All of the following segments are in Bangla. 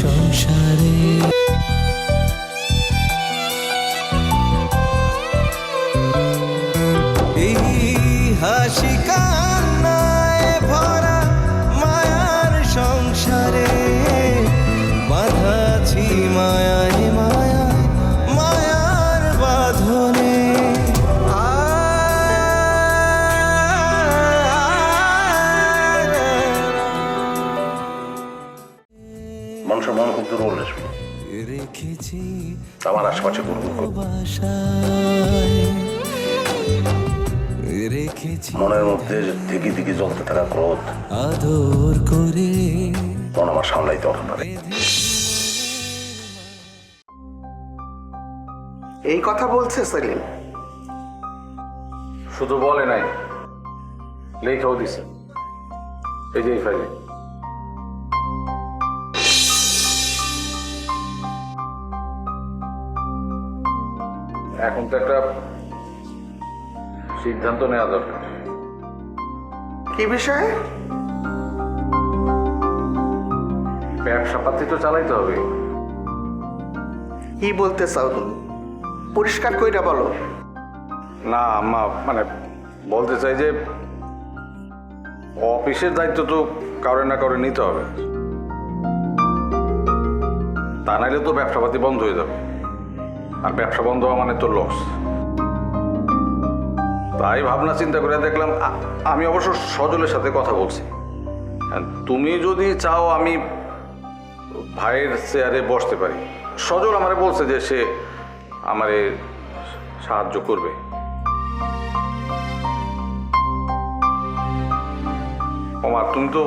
সংসারে। এই হাসি আমার আশেপাশে মনের মধ্যে দিকে দিকে জ্বলতে থাকা ক্রোধ আদর করে মন আমার সামলাইতে পারে এই কথা বলছে সেলিম। শুধু বলে নাই লেখাও দিছে। এই যে এই ফাইলে এখন তো একটা সিদ্ধান্ত নেওয়া দরকার। কি বিষয়ে? ব্যবসা পাতি তো চালাইতে হবে। কি বলতে চাও তুমি? পরিষ্কার কইরা বলো। না আম্মা মানে বলতে চাই যে অফিসের দায়িত্ব তো কারও না কারও নিতে হবে। তা নাইলে তো ব্যবসাপাতি বন্ধ হয়ে যাবে। আর ব্যবসা বন্ধ হওয়া মানে তো লস তাই ভাবনা চিন্তা করে দেখলাম আমি অবশ্য সজলের সাথে কথা বলছি। তুমি যদি চাও আমি ভাইয়ের চেয়ারে বসতে পারি। সজল আমারে বলছে যে সে আমারে সাহায্য করবে। তুমি তো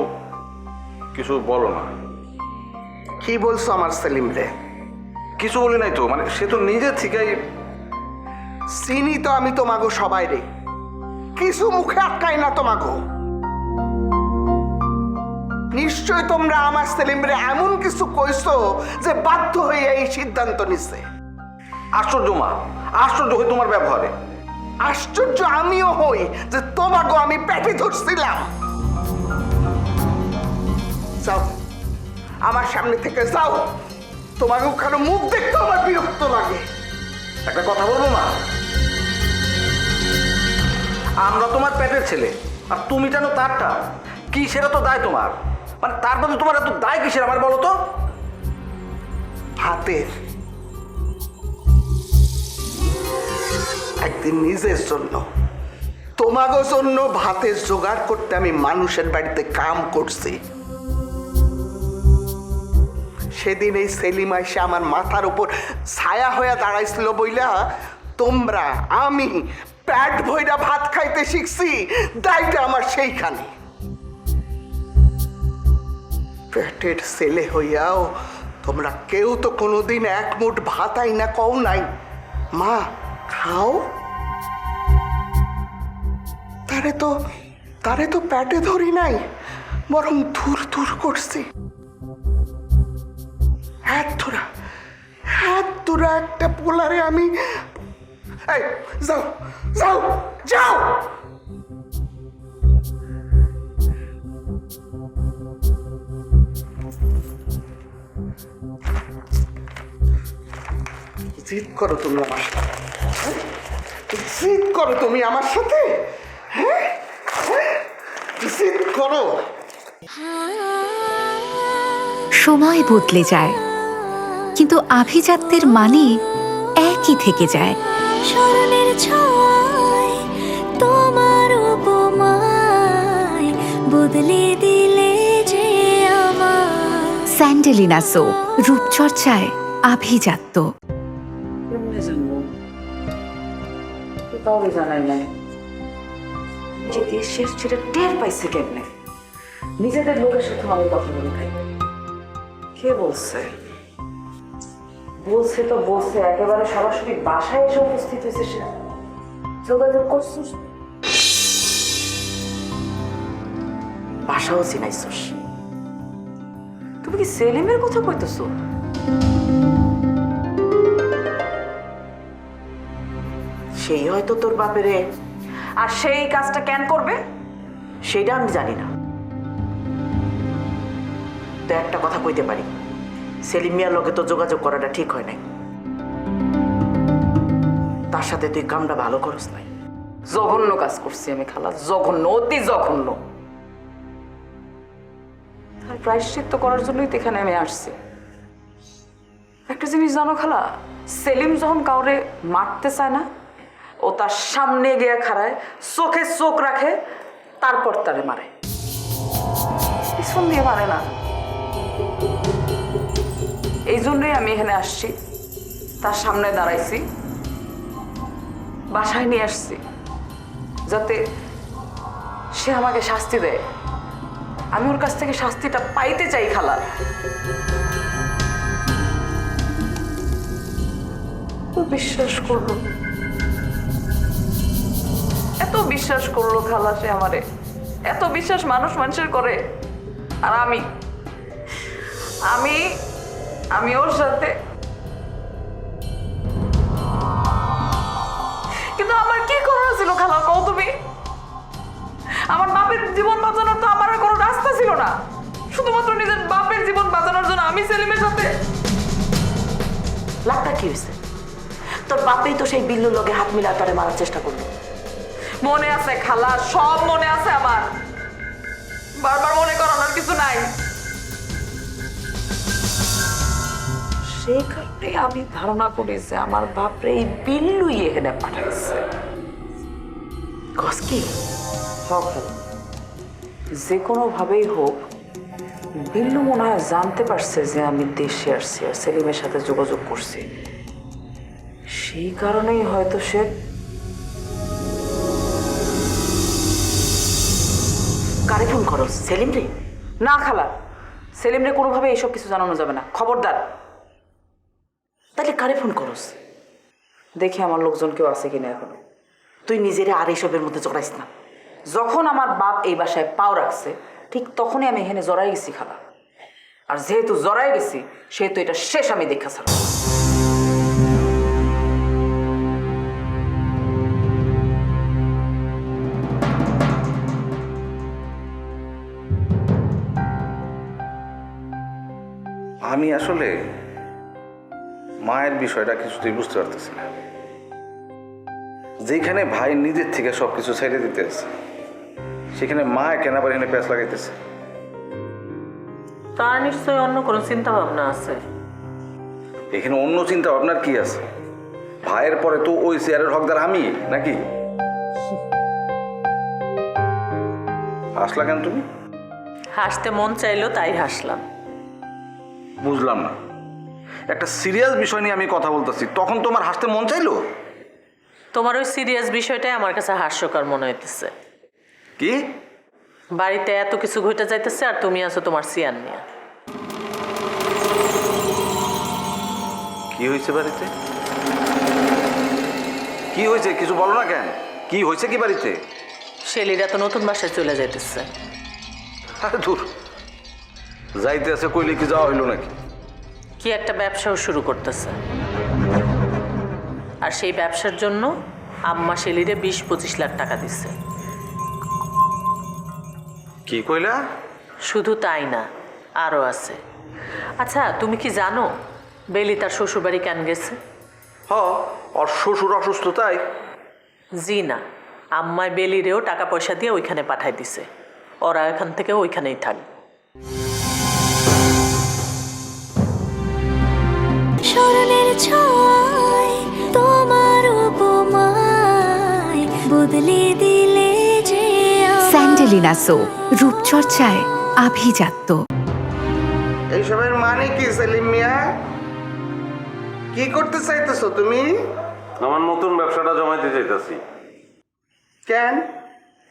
কিছু বলো না। কি বলছো আমার সেলিম রে? কিছু বলি নাই তো? মানে সে তো নিজে থেকেই চিনি তো আমি তোমাগো সবাই রে। কিছু মুখে আটকাই না তোমাগো। নিশ্চয় তোমরা আমার সেলিম রে এমন কিছু কইছো যে বাধ্য হয়ে এই সিদ্ধান্ত নিছে। আশ্চর্য মা, আশ্চর্য হয়ে তোমার ব্যবহারে। আশ্চর্য আমিও হই যে তোমাগো আমি পেটে ধরছিলাম। যাও, আমার সামনে থেকে যাও। তোমাকে ওখানে মুখ দেখতে আমার বিরক্ত লাগে। একটা কথা বলব মা? আমরা তোমার পেটের ছেলে, আর তুমি জানো তারটা। কি সেটা তো দায় তোমার? মানে তার মধ্যে তোমার এত দায় কিসের আমার বলো তো? হাতের। একদিন নিজের জন্য। তোমাগো জন্য ভাতের জোগাড় করতে আমি মানুষের বাড়িতে কাম করছি। সেদিন এই সেলিম এসে আমার মাথার উপর ছায়া হয়ে দাঁড়াইছিল বইলা, তোমরা, আমি প্যাট ভইরা ভাত খাইতে শিখছি দায়টা আমার সেইখানে। পেটের ছেলে হইয়াও তোমরা কেউ তো কোনোদিন এক মুঠ ভাত আইনা কও নাই। মা, খাও। তারে তো তারে তো প্যাটে ধরি নাই, বরং ধুর ধুর করছি। হাত ধরা একটা পোলারে আমি। এই, যাও যাও যাও। জিদ করো তুমি আমার সাথে। হ্যাঁ? জিদ করো তুমি আমার সাথে। হ্যাঁ? হ্যাঁ? জিদ করো। সময় বদলে যায়। কিন্তু আভিজাত্যের মানে একই থেকে যায়। স্মরণের ছয় তোমার উপমায় বদলে দিলে যে আমার স্যান্ডেলিনা সো রূপচর্চায় আভিজাত্য। জানাই নাই যে সেটা টের পাইছে কেমনে নিজেদের লোকের সাথে আমি কথা বলি খাই কে বলছে? বলছে তো বলছে, একেবারে সরাসরি বাসায় এসে উপস্থিত হয়েছে সে। যোগাযোগ করছিস? বাসাও চিনাইছস। তুমি কি সেলিমের কথা কইতেছো? সেই হয়তো তোর বাপেরে। আর সেই কাজটা কেন করবে? সেটা আমি জানি না। তো একটা কথা কইতে পারি। সেলিম মিয়ার লোকে তো যোগাযোগ করাটা ঠিক হয় নাই। তার সাথে তুই কামটা ভালো করস নাই। জঘন্য কাজ করছি আমি খালা, জঘন্য, অতি জঘন্য। তার প্রায়শ্চিত্ত করার জন্যই তো এখানে আমি আসছি। একটা জিনিস জানো খালা, সেলিম যখন কাউরে মারতে চায় না, ও তার সামনে গিয়ে খাড়ায়, চোখে চোখ রাখে, তারপর তারে মারে। পিছন দিয়ে মারে না। এই জন্যই আমি এখানে আসছি। তার সামনে দাঁড়াইছি। বাসায় নিয়ে আসছি। যাতে সে আমাকে শাস্তি দেয়। আমি ওর কাছ থেকে শাস্তিটা পাইতে চাই খালা ও বিশ্বাস করল। এত বিশ্বাস করল খালা সে আমারে। এত বিশ্বাস মানুষ মানুষের করে। আর আমি আমি আমি ওর সাথে। কিন্তু আমার কি করার ছিল খালা, কও তুমি? আমার বাপের জীবন বাঁচানোর তো আমার কোনো রাস্তা ছিল না। শুধুমাত্র নিজের বাপের জীবন বাঁচানোর জন্য আমি সেলিমের সাথে। লাভটা কি হয়েছে? তোর বাপেই তো সেই বিল্লুর লগে হাত মিলা তারে মারার চেষ্টা করল। মনে আছে খালা, সব মনে আছে আমার। বারবার মনে করানোর কিছু নাই। কারণে আমি ধারণা করি যে আমার বাপরে এই বিল্লুই এখানে পাঠাইছে। কস কি? হোক যে কোনোভাবেই হোক, বিল্লু মনে হয় জানতে পারছে যে আমি দেশে আসছি আর সেলিমের সাথে যোগাযোগ করছি। সেই কারণেই হয়তো সে কারে ফোন করো? সেলিম রে না খালা, সেলিমরে কোনোভাবে এইসব কিছু জানানো যাবে না। খবরদার। তাহলে কারে ফোন করস? দেখি আমার লোকজন কেউ আছে কিনা এখনও। তুই নিজেরে আর এইসবের মধ্যে জড়াইস না। যখন আমার বাপ এই বাসায় পাও রাখছে, ঠিক তখনই আমি এখানে জড়াই গেছি খালা। আর যেহেতু জড়াই গেছি, সেহেতু এটা শেষ আমি দেখা ছাড়া। আমি আসলে মায়ের বিষয়টা কিছুতেই বুঝতে পারতেছি না। যেখানে ভাই নিজের থেকে সব কিছু ছেড়ে দিতেছে সেখানে মা কেন আবার এখানে প্যাঁচ লাগাইতেছে। তার নিশ্চয়ই অন্য কোনো চিন্তা ভাবনা আছে? এখানে অন্য চিন্তা ভাবনার কি আছে? ভাইয়ের পরে তো ওই চেয়ারের হকদার আমি নাকি? হাসলা কেন তুমি? হাসতে মন চাইলো তাই হাসলাম। বুঝলাম না। একটা সিরিয়াস বিষয় নিয়ে আমি কথা বলতেছি। তখন তোমার হাসতে মন চাইলো? তোমার ওই সিরিয়াস বিষয়টাই আমার কাছে হাস্যকর মনে হইতেছে। কি? বাড়িতে এত কিছু ঘটে যাইতেছে আর তুমি আছো তোমার সিয়ান নিয়ে কি হয়েছে বাড়িতে? কি হয়েছে কিছু বলো না কেন? কি হয়েছে কি বাড়িতে? শেলিরা তো নতুন বাসায় চলে যাইতেছে। আরে দূর। যাইতে আছে কইলে কি যাওয়া হইল নাকি? কি একটা ব্যবসাও শুরু করতেছে। আর সেই ব্যবসার জন্য আম্মা শেলিরে বিশ পঁচিশ লাখ টাকা দিচ্ছে। কি কইলা? শুধু তাই না আরও আছে। আচ্ছা তুমি কি জানো বেলি তার শ্বশুরবাড়ি কেন গেছে? হ ওর শ্বশুর অসুস্থ তাই। জি না আম্মায় বেলিরেও টাকা পয়সা দিয়ে ওইখানে পাঠাই দিছে। ওরা এখান থেকে ওইখানেই থাক। স্মরণের ছয় তোমার উপমায় বদলে দিলে যে স্যান্ডেলিনা সো রূপচর্চায় আভিজাত্য। এইসবের মানে কি সেলিম মিয়া? কি করতে চাইতেছো তুমি? আমার নতুন ব্যবসাটা জমাইতে চাইতেছি। কেন?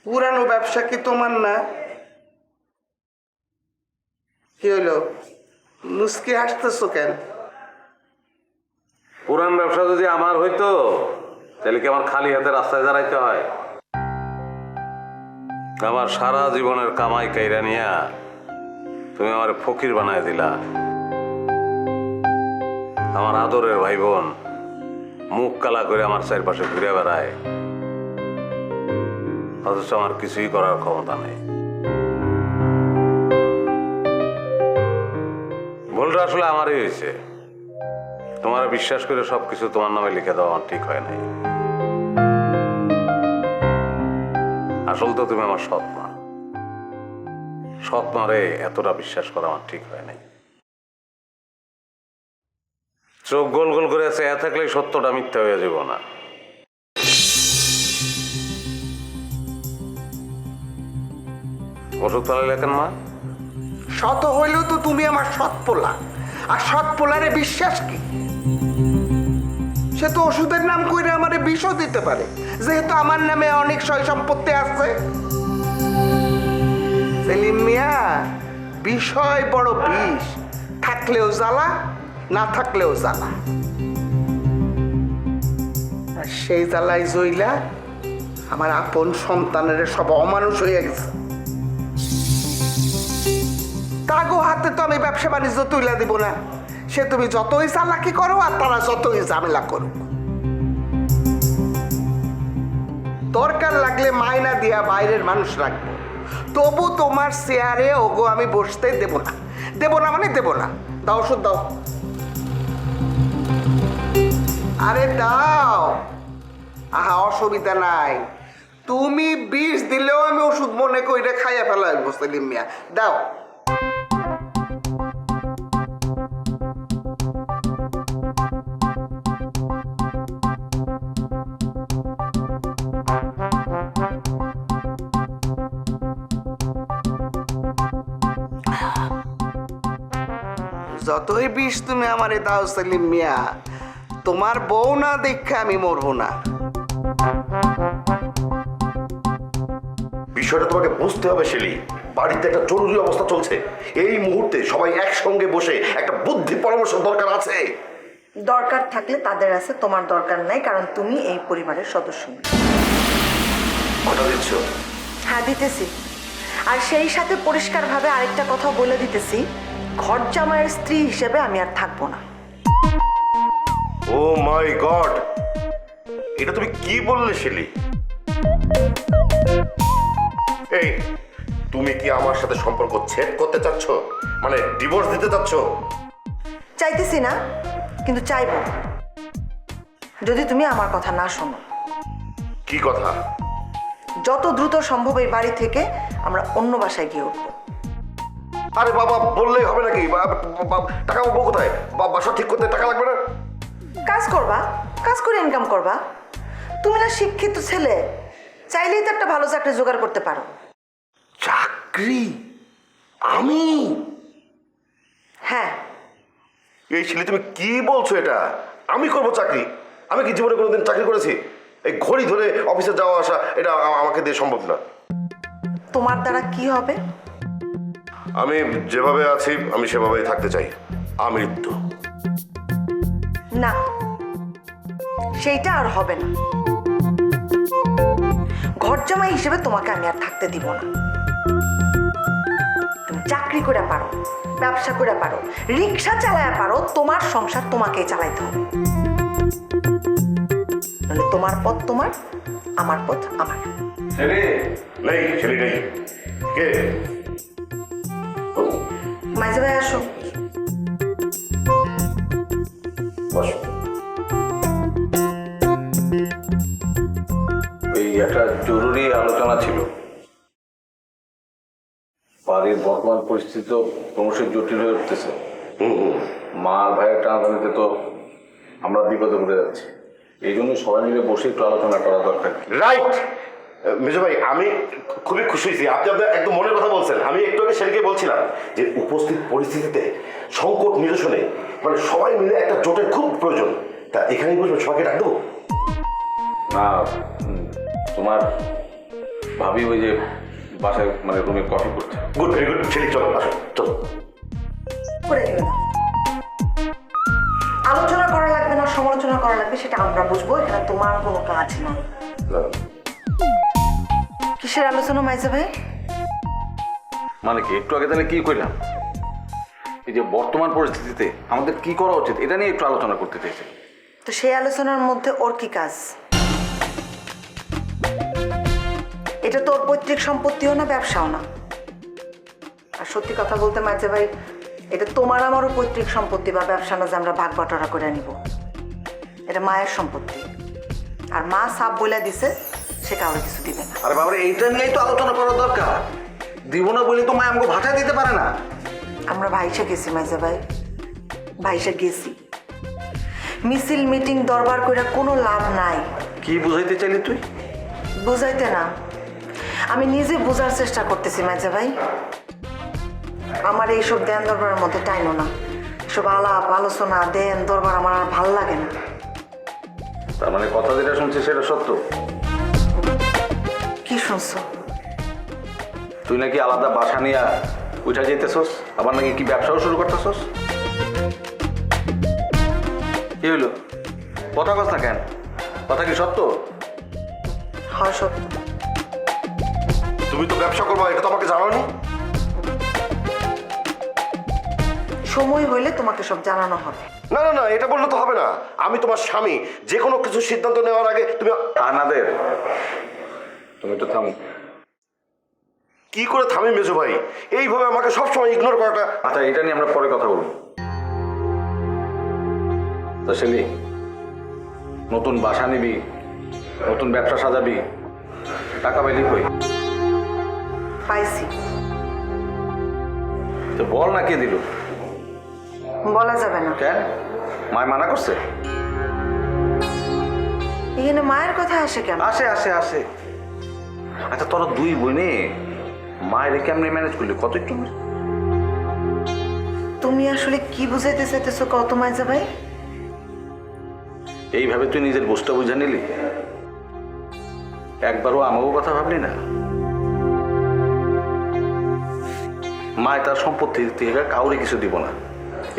পুরানো ব্যবসা কি তোমার না? কি হইল? মুসকি হাসতেছো কেন? পুরান ব্যবসা যদি আমার হইতো, তাহলে কি আমার খালি হাতে রাস্তায় দাঁড়াইতে হয়? আমার সারা জীবনের কামাই কাইরা নিয়া তুমি আমার ফকির বানায় দিলা। আমার আদরের ভাই বোন মুখ কালা করে আমার চারপাশে ঘুরে বেড়ায়। অথচ আমার কিছুই করার ক্ষমতা নেই। ভুলটা আসলে আমারই হয়েছে। তোমার বিশ্বাস করে সবকিছু তোমার নামে লিখে দেওয়া ঠিক হয় নাই। আসল তো তুমি আমার সৎ মা সৎ মারে এতটা বিশ্বাস করা আমার ঠিক হয় নাই। চোখ গোল গোল করে আছে এ থাকলে সত্যটা মিথ্যা হয়ে যাব না। ওষুধ পালাইলে কেন মা। শত হইলেও তো তুমি আমার সৎ পোলা আর সৎ পোলারে বিশ্বাস কি? সে তো ওষুধের নাম কইরে আমারে বিষও দিতে পারে। যেহেতু আমার নামে অনেক সয় সম্পত্তি আছে। সেলিম মিয়া, বিষয় বড় বিষ। থাকলেও জ্বালা, না থাকলেও জ্বালা। আর সেই জ্বালায় জইলা আমার আপন সন্তানের সব অমানুষ হয়ে গেছে। তাগো হাতে তো আমি ব্যবসা বাণিজ্য তুলে দিব না। সে তুমি যতই চালাকি করো আর তারা যতই ঝামেলা করুক। দরকার লাগলে মায়না দিয়া বাইরের মানুষ রাখব। তবু তোমার চেয়ারে, ওগো, আমি বসতে দেব না। দেব না মানে দেব না। দাও, ওষুধ দাও। আরে দাও। আহা, অসুবিধা নাই। তুমি বিষ দিলেও আমি ওষুধ মনে কইরে খাইয়া ফেলা সেলিম মিয়া। দাও। যতই বিষ তুমি আমারে দাও সেলিম মিয়া তোমার বউ না দেখে আমি মরবো না। বিষয়টা তোমাকে বুঝতে হবে শেলি বাড়িতে একটা জরুরি অবস্থা চলছে। এই মুহূর্তে সবাই একসঙ্গে বসে একটা বুদ্ধি পরামর্শ দরকার আছে। দরকার থাকলে তাদের আছে তোমার দরকার নাই কারণ তুমি এই পরিবারের সদস্য। কথা দিচ্ছ? হ্যাঁ দিতেছি। আর সেই সাথে পরিষ্কারভাবে আরেকটা কথা বলে দিতেছি। ঘর জামাইয়ের স্ত্রী হিসেবে আমি আর থাকব না। ও মাই গড এটা তুমি কি বললে শিলি? এই তুমি কি আমার সাথে সম্পর্ক ছেদ করতে চাচ্ছ? মানে ডিভোর্স দিতে চাচ্ছ? চাইতেছি না কিন্তু চাইব। যদি তুমি আমার কথা না শোনো। কি কথা? যত দ্রুত সম্ভব এই বাড়ি থেকে আমরা অন্য বাসায় গিয়ে উঠবো। আরে বাবা বললেই হবে নাকি? বা- বা- বা- টাকা পাবো কোথায়? বা- বাসা ঠিক করতে টাকা লাগবে না? কাজ করবা কাজ করে ইনকাম করবা। তুমি না শিক্ষিত ছেলে চাইলেই তো একটা ভালো চাকরি জোগাড় করতে পারো। চাকরি? আমি? হ্যাঁ। এই ছেলে তুমি কি বলছো এটা? আমি করব চাকরি? আমি কি জীবনে কোনোদিন চাকরি করেছি? এই ঘড়ি ধরে অফিসে যাওয়া আসা এটা আ- আমাকে দিয়ে সম্ভব না। তোমার দ্বারা কি হবে? আমি যেভাবে আছি আমি সেভাবেই থাকতে চাই। আমৃত্যু। না সেইটা আর হবে না। ঘর জামাই হিসেবে তোমাকে আমি আর থাকতে দিব না। তুমি চাকরি করে পারো ব্যবসা করে পারো রিক্সা চালায় পারো তোমার সংসার তোমাকেই চালাইতে হবে। নাহলে তোমার পথ তোমার আমার পথ আমার। নেই ছেলে নেই। কে? মাঝে ভাই আসো বসো এই একটা জরুরি আলোচনা ছিল। বাড়ির বর্তমান পরিস্থিতি তো ক্রমশই জটিল হয়ে উঠতেছে। হুম হুম। মা আর ভাইয়ের টানাটানিতে তো আমরা বিপদে পড়ে যাচ্ছি। এই জন্য সবাই মিলে বসে একটু আলোচনা করা দরকার। রাইট মেজো ভাই আমি খুবই খুশি হয়েছি। আপনি আপনার একদম মনের কথা বলছেন। আমি একটু আগে সেদিকে বলছিলাম যে উপস্থিত পরিস্থিতিতে সংকট নিরসনে মানে সবাই মিলে একটা জোটের খুব প্রয়োজন। তা এখানেই বসবেন সবাইকে ডাক দেবো? না তোমার ভাবি ওই যে বাসায় মানে রুমে কফি করতে গুড ভেরি গুড ছেলে চলো আসো চলো। করে দিবে না। আলোচনা করা লাগবে না সমালোচনা করা লাগবে সেটা আমরা বুঝব এটা তোমার কোনো কাজ না কিসের আলোচনা মাইজা ভাই? মানে কি একটু আগে তাহলে কি করলাম এই যে বর্তমান পরিস্থিতিতে আমাদের কি করা উচিত এটা নিয়ে একটু আলোচনা করতে চাইছি। তো সেই আলোচনার মধ্যে ওর কি কাজ? এটা তোর পৈতৃক সম্পত্তিও না ব্যবসাও না। আর সত্যি কথা বলতে মাঝে ভাই এটা তোমার আমারও পৈতৃক সম্পত্তি বা ব্যবসা না যে আমরা ভাগ বাটোয়ারা করে নিব এটা মায়ের সম্পত্তি। আর মা সাপ বলে দিছে সে কাউকে কিছু দিবে না। আরে বাবারে এইটা নিয়েই তো আলোচনা করা দরকার। দিব না বলে তো মা আমাকে ভাষায় দিতে পারে না। আমরা ভাইসে গেছি মাঝে ভাই। ভাইসে গেছি। মিছিল মিটিং দরবার করে কোনো লাভ নাই। কি বুঝাইতে চাইলি তুই? বুঝাইতে না। আমি নিজে বোঝার চেষ্টা করতেছি মাঝে ভাই। আমার এইসব দেন দরবারের মধ্যে টাইমও না। সব আলাপ আলোচনা দেন দরবার আমার আর ভালো লাগে না। তার মানে কথা যেটা শুনছি সেটা সত্য? শুনছো তুই নাকি আলাদা বাসা নিয়ে উঠা যেতেছস আবার নাকি কি ব্যবসাও শুরু করতেছস? কি হইল? কথা কস না কেন? কথা কি সত্য? হয় সত্য। তুমি তো ব্যবসা করব এটা তো আমাকে জানাওনি। সময় হইলে তোমাকে সব জানানো হবে। না না না এটা বললে তো হবে না। আমি তোমার স্বামী। যে কোনো কিছু সিদ্ধান্ত নেওয়ার আগে তুমি আনাদের। তুমি তো থামো। কি করে থামি মেজো ভাই? এইভাবে আমাকে সবসময় ইগনোর করাটা আচ্ছা এটা নিয়ে আমরা পরে কথা বলব। তো সেলি নতুন বাসা নিবি নতুন ব্যবসা সাজাবি টাকা পাইলি কই? পাইছি। তো বল না কে দিল? বলা যাবে না। কেন? মায় মানা করছে? এখানে মায়ের কথা আসে কেন? আসে আসে আসে। আচ্ছা তোরা দুই বোনে মায়ের কেমনে ম্যানেজ করলি? কত একটু তুমি আসলে কি বুঝাইতে চাইতেছো কত মাইজা ভাই? এইভাবে তুই নিজের বুঝটা বুঝা নিলি? একবারও আমাকেও কথা ভাবলি না? মায় তার সম্পত্তি থেকে কাউরে কিছু দিব না।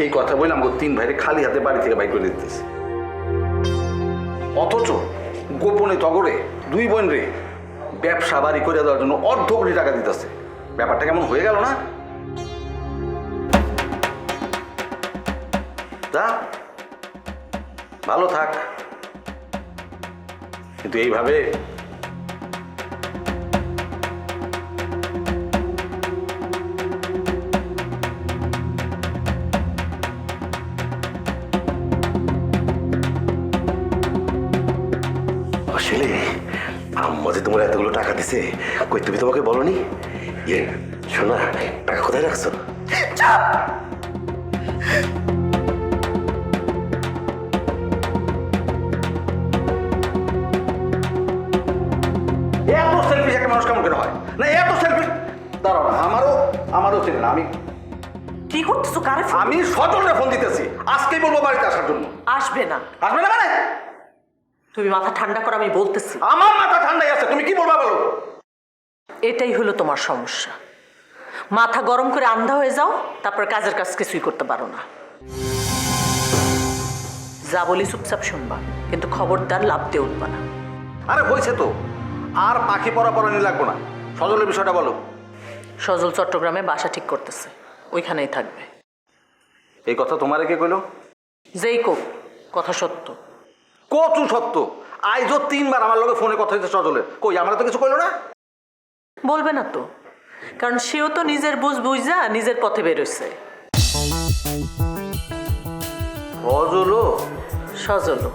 এই কথা বলে আমাকে তিন ভাইরে খালি হাতে বাড়ি থেকে বাইর করে দিতেছে। অথচ গোপনে তগরে দুই বোন রে ব্যবসা বাড়ি করে দেওয়ার জন্য অর্ধ কোটি টাকা দিতেছে। ব্যাপারটা কেমন হয়ে গেল না? তা ভালো থাক। কিন্তু এইভাবে তোমার এতগুলো টাকা দিছে কই তুমি তোমাকে বলনি? ইয়ে শোনা টাকা কোথায় রাখছো? এত সেলফিশ একটা মানুষ কেমন করে হয়? না এত সেলফিশ দাঁড়াও না আমারও আমারও ছিল না আমি কি করতেছো? কারে আমি সজলরে ফোন দিতেছি। আজকেই বলব বাড়িতে আসার জন্য। আসবে না। আসবে না মানে? তুমি মাথা ঠান্ডা করো আমি বলতেছি। আমার মাথা ঠান্ডাই আছে তুমি কি বলবা বলো? এটাই হলো তোমার সমস্যা। মাথা গরম করে আন্ধা হয়ে যাও তারপর কাজের কাজ কিছুই করতে পারো না। যা বলি চুপচাপ শুনবা কিন্তু খবরদার লাভ দিয়ে উঠবা না। আরে হয়েছে তো আর পাখি পরা পরানি লাগবো না। সজলের বিষয়টা বলো। সজল চট্টগ্রামে বাসা ঠিক করতেছে ওইখানেই থাকবে। এই কথা তোমারে কে কইলো? যেই কোক কথা সত্য। কচু সত্য? আইজও তিনবার আমার লগে ফোনে কথা হয়েছে সজলের কই আমরা তো কিছু কইলো না? বলবে না তো। কারণ সেও তো নিজের বুঝ বুঝা নিজের পথে বেরোচ্ছে সজলও? সজলও।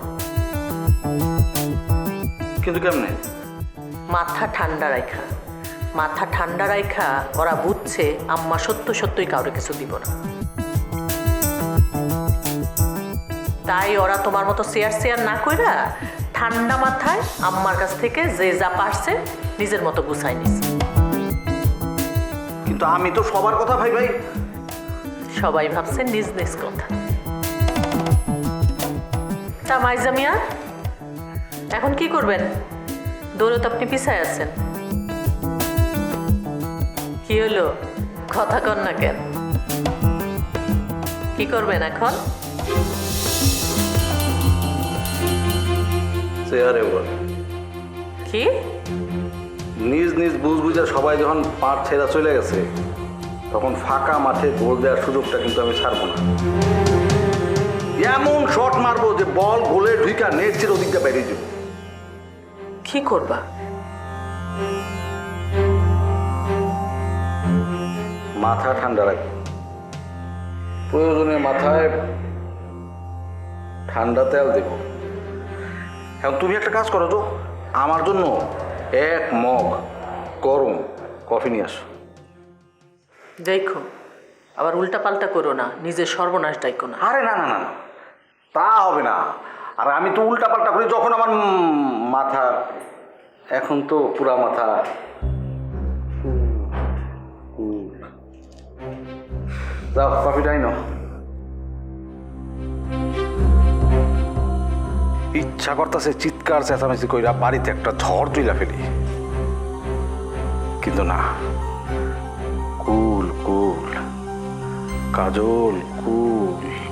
কিন্তু কেমনে? মাথা ঠান্ডা রাখা মাথা ঠান্ডা রাখা ওরা বুঝছে আম্মা সত্য সত্যই কাউরে কিছু দিব না। তাই ওরা তোমার মতো শেয়ার শেয়ার না কইরা ঠান্ডা মাথায় আম্মার কাছ থেকে যে যা পারছে নিজের মতো গুছাই নিছে। কিন্তু আমি তো সবার কথা ভাই ভাই। সবাই ভাবছে নিজ নিজ কথা। তা মাইজামিয়া এখন কি করবেন? দৌলত আপনি পিছায় আছেন। কি হলো? কথা কর না কেন। কি করবেন এখন? চেয়ারে বল কি? নিজ নিজ বুঝ বুঝা সবাই যখন পাঁচ ছেড়া চলে গেছে তখন ফাঁকা মাঠে গোল দেওয়ার সুযোগটা কিন্তু আমি ছাড়বো না। এমন শট মারবো যে বল গোলে ঢুইকা নেট চির ওদিকটা বেরিয়ে যাব। কি করবা? মাথা ঠান্ডা রাখব। প্রয়োজনে মাথায় ঠান্ডা তেল দেব। এখন তুমি একটা কাজ করো তো। আমার জন্য এক মগ গরম কফি নিয়ে আসো। দেখো আবার উল্টা পাল্টা করো না নিজের সর্বনাশ ডাইকো না। আরে না না না না। তা হবে না। আর আমি তো উল্টা পাল্টা করি যখন আমার মাথা এখন তো পুরা মাথা যাও কফিটাই নাও ইচ্ছা করতেছে চিৎকার চেঁচামেচি কইরা বাড়িতে একটা ঝড় তুইলা ফেলি। কিন্তু না। কুল কুল। কাজল, কুল।